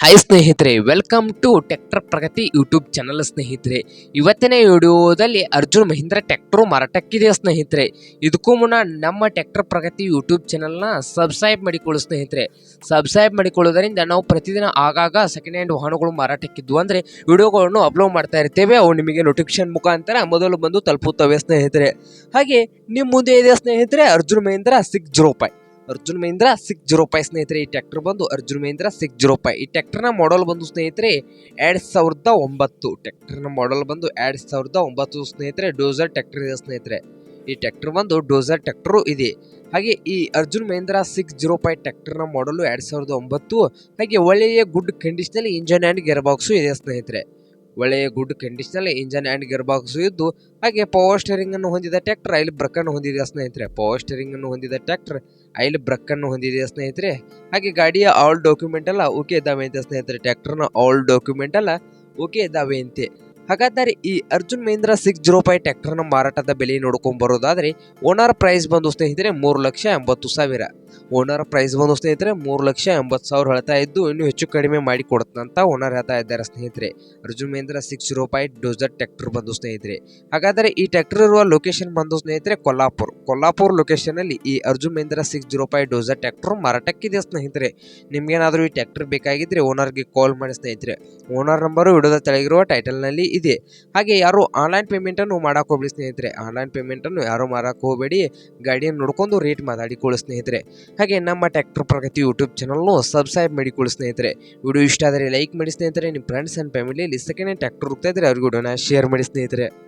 Hi ಸ್ನೇಹಿತರೆ welcome to tractor Pragati YouTube channel ಸ್ನೇಹಿತರೆ. ಇವತ್ತಿನ ವಿಡಿಯೋದಲ್ಲಿ ಅರ್ಜುನ್ ಮಹೀಂದ್ರ ಟ್ರ್ಯಾಕ್ಟರ್ ಮಾರಾಟಕ್ಕಿದೆ ಸ್ನೇಹಿತರೆ? ಇದಕ್ಕೂ ಮುನ್ನ ನಮ್ಮ ಟ್ರ್ಯಾಕ್ಟರ್ ಪ್ರಗತಿ ಯೂಟ್ಯೂಬ್ ಚಾನಲ್ನ ಸಬ್ಸ್ಕ್ರೈಬ್ ಮಾಡಿಕೊಳ್ಳಿ ಸ್ನೇಹಿತರೆ. ಸಬ್ಸ್ಕ್ರೈಬ್ ಮಾಡಿಕೊಳ್ಳೋದರಿಂದ ನಾವು ಪ್ರತಿದಿನ ಆಗಾಗ ಸೆಕೆಂಡ್ ಹ್ಯಾಂಡ್ ವಾಹನಗಳು ಮಾರಾಟಕ್ಕಿದ್ವು. ಅಂದರೆ ವಿಡಿಯೋಗಳನ್ನು ಅಪ್ಲೋಡ್ ಮಾಡ್ತಾ ಇರ್ತೇವೆ. ಅವು ನಿಮಗೆ ನೋಟಿಫಿಕೇಶನ್ ಮುಖಾಂತರ ಮೊದಲು ಬಂದು ತಲುಪುತ್ತವೆ ಸ್ನೇಹಿತರೆ. ಹಾಗೆ ನಿಮ್ಮ ಮುಂದೆ ಇದೆ ಸ್ನೇಹಿತರೆ? Arjun Mahindra six zero five Arjun Mahindra six zero five ಸ್ನೇಹಿತರೆ, ಈ ಟ್ರ್ಯಾಕ್ಟರ್ ಬಂದು Arjun Mahindra six zero five ಈ ಟ್ರ್ಯಾಕ್ಟರ್ನ ಮಾಡಲ್ ಬಂದು ಸ್ನೇಹಿತರೆ, ಎರಡು ಸಾವಿರದ ಒಂಬತ್ತು. ಟ್ರ್ಯಾಕ್ಟರ್ನ ಮಾಡಲ್ ಬಂದು ಎರಡು ಸಾವಿರದ ಒಂಬತ್ತು ಸ್ನೇಹಿತರೆ ಡೋಸರ್ ಟ್ರ್ಯಾಕ್ಟರ್ ಇದೆ ಸ್ನೇಹಿತರೆ. ಈ ಟ್ರ್ಯಾಕ್ಟರ್ ಬಂದು ಡೋಸರ್ ಟ್ರ್ಯಾಕ್ಟರು ಇದೆ. ಹಾಗೆ ಈ Arjun Mahindra six zero five ಟ್ರ್ಯಾಕ್ಟರ್ನ ಮಾಡಲು ಎರಡು ಸಾವಿರದ ಒಂಬತ್ತು. ಹಾಗೆ ಒಳ್ಳೆಯ ಗುಡ್ ಕಂಡೀಷನಲ್ಲಿ ಇಂಜನ್ ಆ್ಯಂಡ್ ಗೇರ್ ಬಾಕ್ಸು ಇದೆ ಸ್ನೇಹಿತರೆ. ಒಳ್ಳೆಯ ಗುಡ್ ಕಂಡೀಷನಲ್ಲಿ ಇಂಜನ್ ಆ್ಯಂಡ್ ಗೇರ್ ಬಾಕ್ಸ್ ಇದ್ದು, ಹಾಗೆ ಪವರ್ ಸ್ಟೇರಿಂಗ್ ಅನ್ನು ಹೊಂದಿದ ಟ್ರ್ಯಾಕ್ಟರ್ ಐಲ್ ಬ್ರಕ್ ಅನ್ನು ಹೊಂದಿದೆ ಸ್ನೇಹಿತರೆ. ಪವರ್ ಸ್ಟೇರಿಂಗ್ ಅನ್ನು ಹೊಂದಿದ ಟ್ರ್ಯಾಕ್ಟರ್ ಐಲ್ ಬ್ರಕ್ ಅನ್ನು ಹೊಂದಿದೆ ಸ್ನೇಹಿತರೆ. ಹಾಗೆ ಗಾಡಿಯ ಆಲ್ ಡಾಕ್ಯುಮೆಂಟ್ ಎಲ್ಲ ಓಕೆ ಇದ್ದಾವೆ ಅಂತ ಸ್ನೇಹಿತರೆ ಟ್ರ್ಯಾಕ್ಟರ್ನ ಆಲ್ ಡಾಕ್ಯುಮೆಂಟ್ ಎಲ್ಲ ಓಕೆ ಇದ್ದಾವೆ ಅಂತೆ ಹಾಗಾದರೆ ಈ Arjun Mahindra six zero five ಟ್ರ್ಯಾಕ್ಟರ್ನ ಮಾರಾಟದ ಬೆಲೆ ನೋಡ್ಕೊಂಡ್ ಬರೋದಾದ್ರೆ ಓನರ್ ಪ್ರೈಸ್ ಬಂದು ಸ್ನೇಹಿತರೆ ಮೂರು ಲಕ್ಷ ಎಂಬತ್ತು ಸಾವಿರ. ಓನರ್ ಪ್ರೈಸ್ ಬಂದು ಸ್ನೇಹಿತರೆ ಮೂರು ಲಕ್ಷ ಎಂಬತ್ತು ಸಾವಿರ ಹೇಳ್ತಾ ಇದ್ದು, ಇನ್ನು ಹೆಚ್ಚು ಕಡಿಮೆ ಮಾಡಿ ಅಂತ ಓನರ್ ಹೇಳ್ತಾ ಇದ್ದಾರೆ ಸ್ನೇಹಿತರೆ. Arjun Mahindra six zero five dozer tractor ಬಂದು ಸ್ನೇಹಿತರೆ ಹಾಗಾದರೆ ಈ ಟ್ಯಾಕ್ಟರ್ ಇರುವ ಲೊಕೇಶನ್ ಬಂದು ಸ್ನೇಹಿತರೆ, ಕೊಲ್ಲಾಪುರ್. ಕೊಲ್ಲಾಪುರ್ ಲೊಕೇಶನಲ್ಲಿ ಈ Arjun Mahindra six zero five dozer tractor ಮಾರಾಟಕ್ಕಿದೆ ಸ್ನೇಹಿತರೆ. ನಿಮ್ಗೇನಾದರೂ ಈ ಟ್ಯಾಕ್ಟರ್ ಬೇಕಾಗಿದ್ದರೆ ಓನರ್ಗೆ ಕಾಲ್ ಮಾಡಿ ಸ್ನೇಹಿತರೆ. ಓನರ್ ನಂಬರು ವಿಡಿಯೋದ ತೆಳಗಿರುವ ಟೈಟಲ್ನಲ್ಲಿ ಇದೆ. ಹಾಗೆ ಯಾರು ಆನ್ಲೈನ್ ಪೇಮೆಂಟನ್ನು ಮಾಡೋಕೆ ಸ್ನೇಹಿತರೆ. ಆನ್ಲೈನ್ ಪೇಮೆಂಟನ್ನು ಯಾರು ಮಾಡಕ್ಕೆ ಹೋಗಬೇಡಿ ಗಾಡಿಯನ್ನು ನೋಡ್ಕೊಂಡು ರೇಟ್ ಮಾತಾಡಿಕೊಳ್ಳಿ ಸ್ನೇಹಿತರೆ. ಹಾಗೆ ನಮ್ಮ ಟ್ಯಾಕ್ಟರ್ ಪ್ರಗತಿ ಯೂಟ್ಯೂಬ್ ಚಾನಲ್ನು ಸಬ್ಸ್ಕ್ರೈಬ್ ಮಾಡಿಕೊಳ್ಳಿ ಸ್ನೇಹಿತರೆ. ವಿಡಿಯೋ ಇಷ್ಟ ಆದರೆ ಲೈಕ್ ಮಾಡಿ ಸ್ನೇಹಿತರೆ. ನಿಮ್ಮ ಫ್ರೆಂಡ್ಸ್ ಆ್ಯಂಡ್ ಫ್ಯಾಮಿಲಿಯಲ್ಲಿ ಸೆಕೆಂಡ್ ಹ್ಯಾಂಡ್ ಟ್ರ್ಯಾಕ್ಟರ್ ಹೋಗ್ತಾ ಇದ್ದರೆ ಅವ್ರಿಗೆ ಶೇರ್ ಮಾಡಿ ಸ್ನೇಹಿತರೆ.